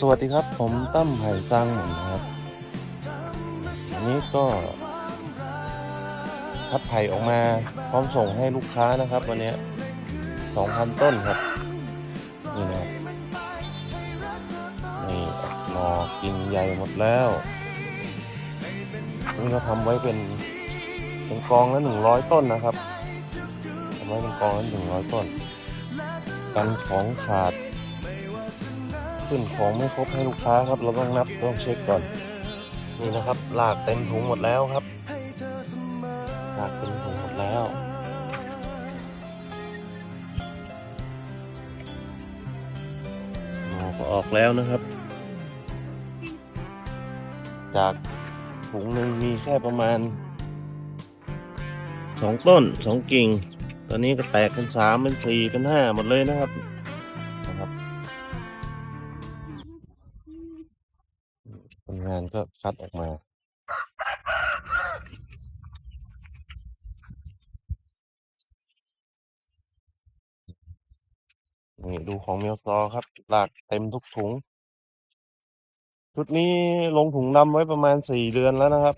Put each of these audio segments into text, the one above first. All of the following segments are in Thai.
สวัสดีครับผมตั้มไผ่สร้างหมุนะครับอันนี้ก็คัดไผ่ออกมาพร้อมส่งให้ลูกค้านะครับ วันนี้สองพันต้นครับ นี่นะครับนี่หนอกิ่งใหญ่หมดแล้วนี่เราทำไว้เป็นเป็นกองละหนึ่งร้อยต้นนะครับทำไว้เป็นกองละหนึ่งร้อยต้น กันของขาด ขึ้นของไม่ครบให้ลูกค้าครับ เราต้องนับต้องเช็คก่อน นี่นะครับลากเต็มถุงหมดแล้วครับลากเต็มถุงหมดแล้วอก็ออกแล้วนะครับ จากถุงหนึ่งมีแค่ประมาณสองต้นสองกิ่ง ตอนนี้ก็แตกเป็นสามเป็นสี่เป็นห้าหมดเลยนะครับนะครับ งานก็คัดออกมา นี่ดูของเมียวซอครับหลากเต็มทุกถุง ชุดนี้ลงถุงดำไว้ประมาณสี่เดือนแล้วนะครับ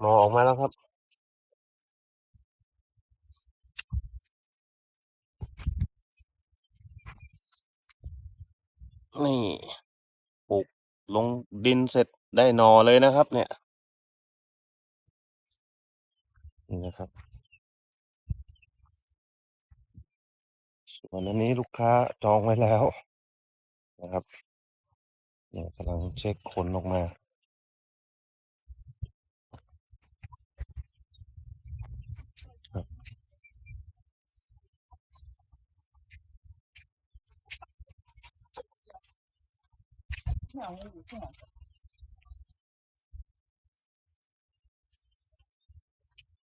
หมอออกมาแล้วครับ นี่ปลูกลงดินเสร็จได้หนอเลยนะครับ เนี่ยนี่นะครับส่วนอันนี้ลูกค้าจองไว้แล้ว นะครับเนี่ยกำลังเช็คคนออกมา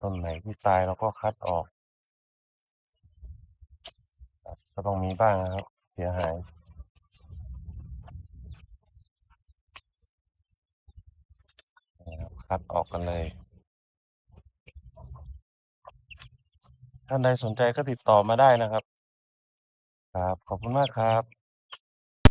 ต้นไหนที่ตายเราก็คัดออกก็ต้องมีบ้างนะครับ เสียหายนะครับคัดออกกันเลย ท่านใดสนใจก็ติดต่อมาได้นะครับ ครับ ขอบคุณมากครับ